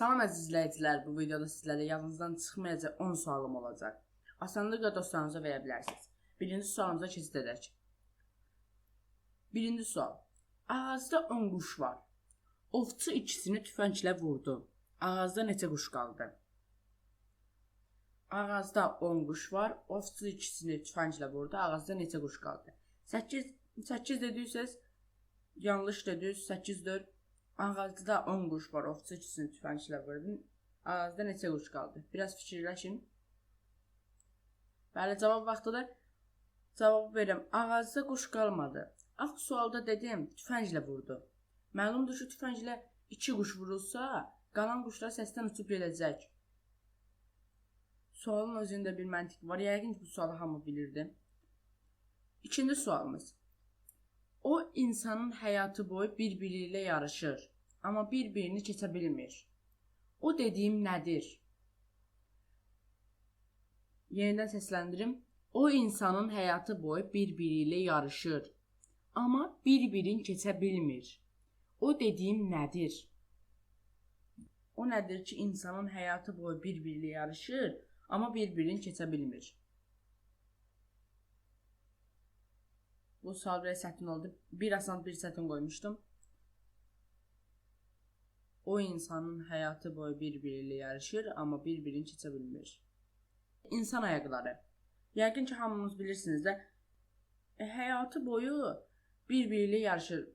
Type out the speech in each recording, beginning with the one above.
Salam əziz izləyicilər, bu videoda sizlərə yadınızdan çıxmayacaq 10 sualım olacaq. Asanlıqla dostlarınıza verə bilərsiniz. Birinci sualımıza keçid edək. Birinci sual. Ağacda 10 quş var. Ovçu ikisini tüfənglə vurdu. Ağacda neçə quş qaldı? Ağacda 10 quş var. Ovçu ikisini tüfənglə vurdu. Ağacda neçə quş qaldı? 8 8 dediyseniz yanlış dediniz. 8-dir. Ağacda 10 quş var. Ovçu ikisini tüfənglə vurdu. Ağacda neçə quş qaldı? Biraz fikirləşin. Bəli, cavab vaxtıdır. Cavab verirəm. Ağacda quş qalmadı. Axı sualda dedim, tüfənglə vurdu. Məlumdur ki, tüfənglə 2 quş vurulsa, qalan quşlar səsdən uçub gedəcək. Sualın özündə bir məntiq var. Yəqin ki, bu sualı hamı bilirdi. İkinci sualımız. O insanın həyatı boyu bir-biri ilə yarışır, amma bir-birini keçə bilmir. O dediyim nədir? Yenidən səsləndirim. O insanın həyatı boyu bir-biri ilə yarışır, amma bir-birini keçə bilmir. O dediyim nədir? O nədir ki, insanın həyatı boyu bir-biri ilə yarışır, amma bir-birini keçə bilmir? Bu sual biraz çətin oldu. Bir asan bir çətin qoymuşdum. O insanın həyatı boyu bir-biri ilə yarışır, amma bir-birini keçə bilmir. İnsan ayaqları. Yəqin ki, hamınız bilirsiniz də, e, həyatı boyu bir-biri ilə yarışır.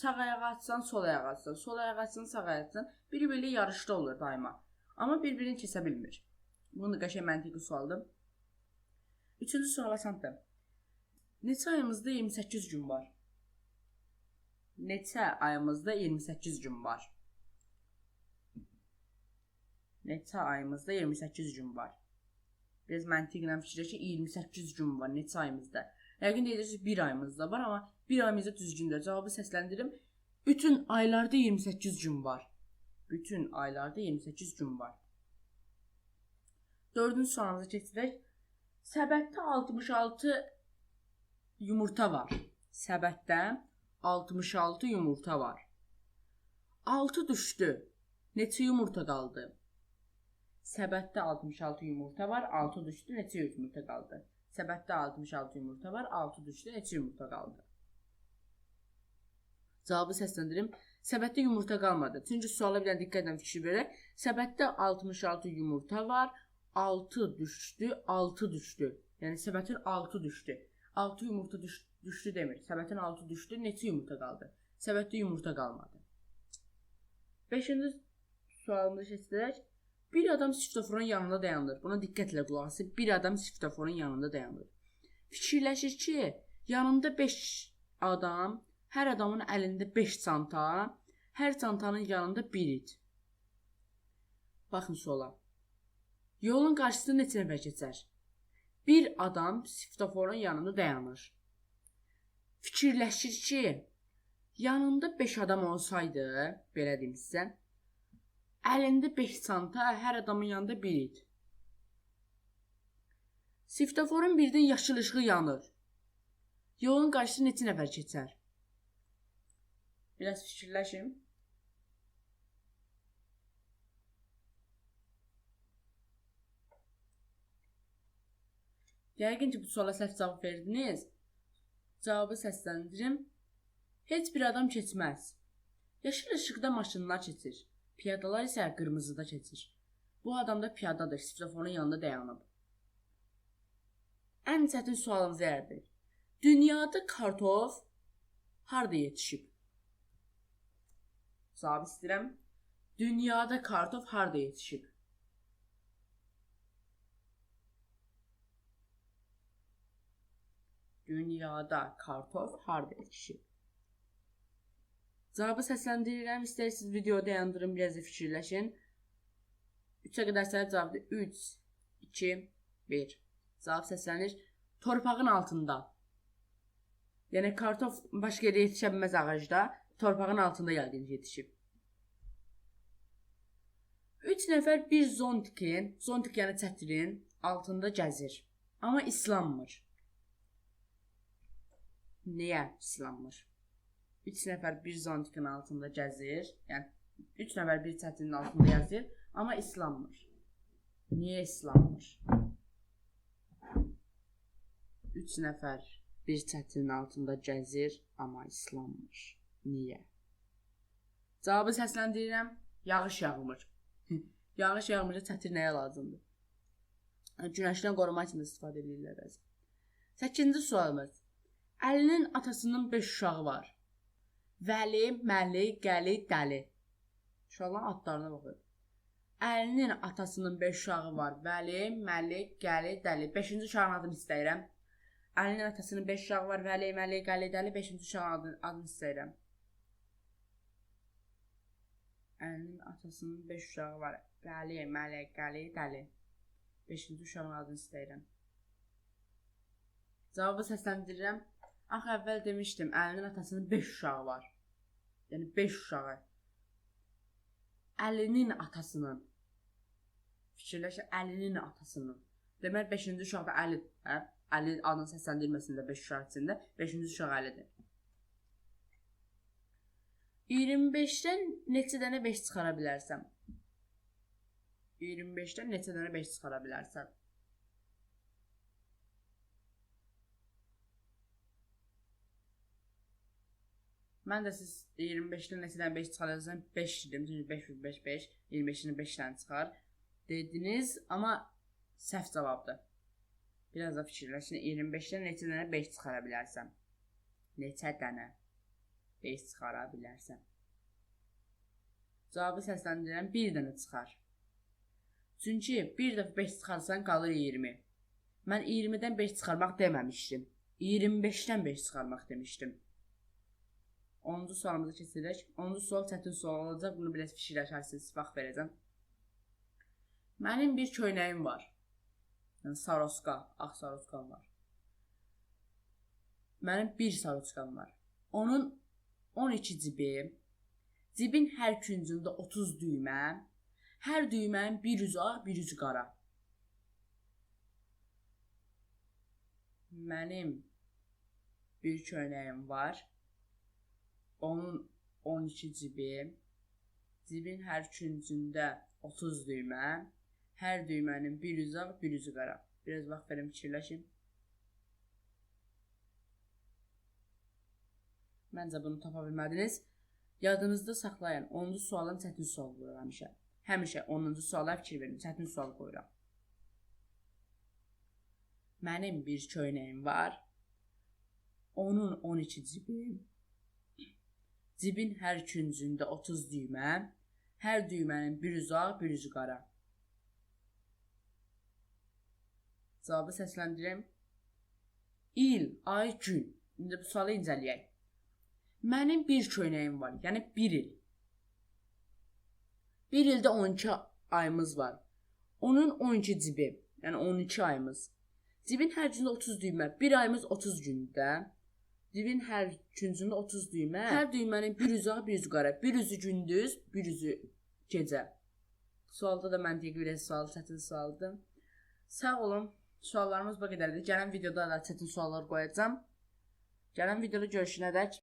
Sağ ayağı açsan, sol ayağı açsan, sol ayağı açsan, sağ ayağı açsan, biri-biri ilə yarışda olur daima. Amma bir-birini keçə bilmir. Bunu qəşəng məntiqi sualdır. Üçüncü sual asandır. Neçə ayımızda 28 gün var? Neçə ayımızda 28 gün var? Neçə ayımızda 28 gün var? Biraz məntiqlə fikirləş ki, 28 gün var neçə ayımızda? Yəqin deyəcəksiniz bir ayımızda var, amma bir ayımızda düzgündür. Cavabı səsləndirim. Bütün aylarda 28 gün var. Bütün aylarda 28 gün var. Dördüncü sualımıza keçirək. Səbətdə 66 yumurta var. Səbətdə 66 yumurta var. 6 düşdü. Neçə yumurta qaldı? Səbətdə 66 yumurta var, 6 düşdü, neçə yumurta qaldı? Səbətdə 66 yumurta var, 6 düşdü, neçə yumurta qaldı? Cavabı səsləndirim. Səbətdə yumurta qalmadı. Çünki suala bir diqqətlə fikir verək. Səbətdə 66 yumurta var, 6 düşdü, 6 düşdü. Yəni səbətin 6 düşdü. 6 yumurta düş düşdü demir. Səbətin 6 düşdü, neçə yumurta qaldı? Səbətdə yumurta qalmadı. 5-ci sualımızı keçirək. Bir adam svetoforun yanında dayanır. Buna diqqətlə qulaq asın. Bir adam svetoforun yanında dayanır. Fikirləşir ki, yanında 5 adam, hər adamın əlində 5 çanta, hər çantanın yanında 1 it. Baxın sola. Yolun qarşısında neçə nəfər keçər? Bir adam svetoforun yanında dayanır. Fikirləşir ki, yanında 5 adam olsaydı, belə deyim sizə, əlində 5 çanta, hər adamın yanında 1 it. Svetoforun birdən yaşıl işığı yanır. Yolun qarşısında neçə nəfər keçər? Biraz fikirləşin. Yəqin ki, bu suala səhv cavab verdiniz. Cavabı səsləndirim. Heç bir adam keçməz. Yaşıl işıqda maşınlar keçir. Piyadalar isə qırmızıda keçir. Bu adam da piyadadır, svetoforun yanında dayanıb. Ən çətin sualımız yerdir. Dünyada kartof harda yetişib? Cavab istəyirəm. Dünyada kartof harda yetişib? Dünyada kartof harda yetişib? Cavabı səsləndirirəm. İstəyirsiniz videoyu dayandırın, biraz da fikirləşin. 3-ə qədər sayıb cavabı 3, 2, 1. Cavab səslənir. Torpağın altında. Yəni kartof başqa yerdə yetişə bilməz ağacda. Torpağın altında gəldiyiniz yetişib. 3 nəfər bir zontikin, zontik yəni çətirin altında gəzir. Amma islanmır. Niyə islanmır? 3 nəfər bir zontikin altında gəzir. Yəni 3 nəfər bir çətinin altında yazır, amma İslammış. Niyə İslammış? 3 nəfər bir çətinin altında gəzir, amma İslammış. Niyə? Cavabı səsləndirirəm. Yağış yağmır. Yağış yağmırsa çətir nəyə lazımdır? Günəşdən qorumaq üçün də istifadə edirlər bəzən. 8-ci sualımız. Əlinin atasının 5 uşağı var. Vəli, Məli, Gəli, Dəli. Uşaqların adlarına baxın. Əlinin atasının 5 uşağı var. Vəli, Məli, Gəli, Dəli. 5-ci uşağın adını istəyirəm. Əlinin atasının 5 uşağı var. Vəli, Məli, Gəli, Dəli. 5-ci uşağın adını, adını istəyirəm. Əlinin atasının 5 uşağı var. Vəli, Məli, Gəli, Dəli. 5-ci uşağın adını istəyirəm. Cavabı səsləndirirəm. Axı əvvəl demişdim, Əlinin atasının 5 uşağı var. Yəni 5 uşağı. Əlinin atasının. Fikirləş, Əlinin atasının. Demək 5-ci uşaqda Əli, hə? Əli adının səsləndirməsində 5 uşaq içində 5-ci uşaq Əlidir. 25-dən neçə dənə 5 çıxara bilərsən? 25-dən neçə dənə 5 çıxara bilərsən? Mən də siz 25-dən neçə dənə 5 çıxarırsan 5 dedim. Çünki 5 5 5 25-dən 5 dənə çıxar dediniz, amma səhv cavabdır. Biraz da fikirləşin. 25-dən neçə dənə 5 çıxara bilərsən? Neçə dənə 5 çıxara bilərsən? Cavabı səsləndirirəm 1 dənə çıxar. Çünki bir dəfə 5 çıxarsan qalır 20. Mən 20-dən 5 çıxarmaq deməmişdim. 25-dən 5 çıxarmaq demişdim. 10-cu sualımıza keçirik. 10-cu sual çətin sual olacaq. Bunu biraz fikirləşərsiniz, vaxt verəcəm. Mənim bir köynəyim var. Yəni saroska, ağ saroskam var. Mənim bir saroskam var. Onun 12 cibi, cibin hər küncündə 30 düymə, hər düymənin bir üzü ağ, bir üzü qara. Mənim bir köynəyim var. Onun 12 cibi, cibin hər küncündə 30 düymə, hər düymənin bir üzü ağ, bir üzü qara. Biraz vaxt verin fikirləşin. Məncə bunu tapa bilmədiniz. Yadınızda saxlayın. 10-cu sualın çətin sual qoyuram həmişə. Həmişə 10-cu suala fikir verin. Çətin sual qoyuram. Mənim bir köynəyim var. Onun 12 cibi. Cibin hər küncündə 30 düymə. Hər düymənin bir üzü ağ, bir üzü qara. Cavabı səsləndirəm. İl, ay, gün. İndi bu sualı incələyək. Mənim bir köynəyim var, yəni 1 il. 1 ildə 12 ayımız var. Onun 12 cibi, yəni 12 ayımız. Cibin hər gündə 30 düymə, 1 ayımız 30 gündə. Cibin hər küncündə 30 düymə. Hər düymənin bir üzü ağ, bir üzü qara. Bir üzü gündüz, bir üzü gecə. Sualda da məntiqi bir sual, çətin sualdır. Sağ olun. Suallarımız bu qədərdir. Gələn videoda da çətin suallar qoyacağam. Gələn videoda görüşənədək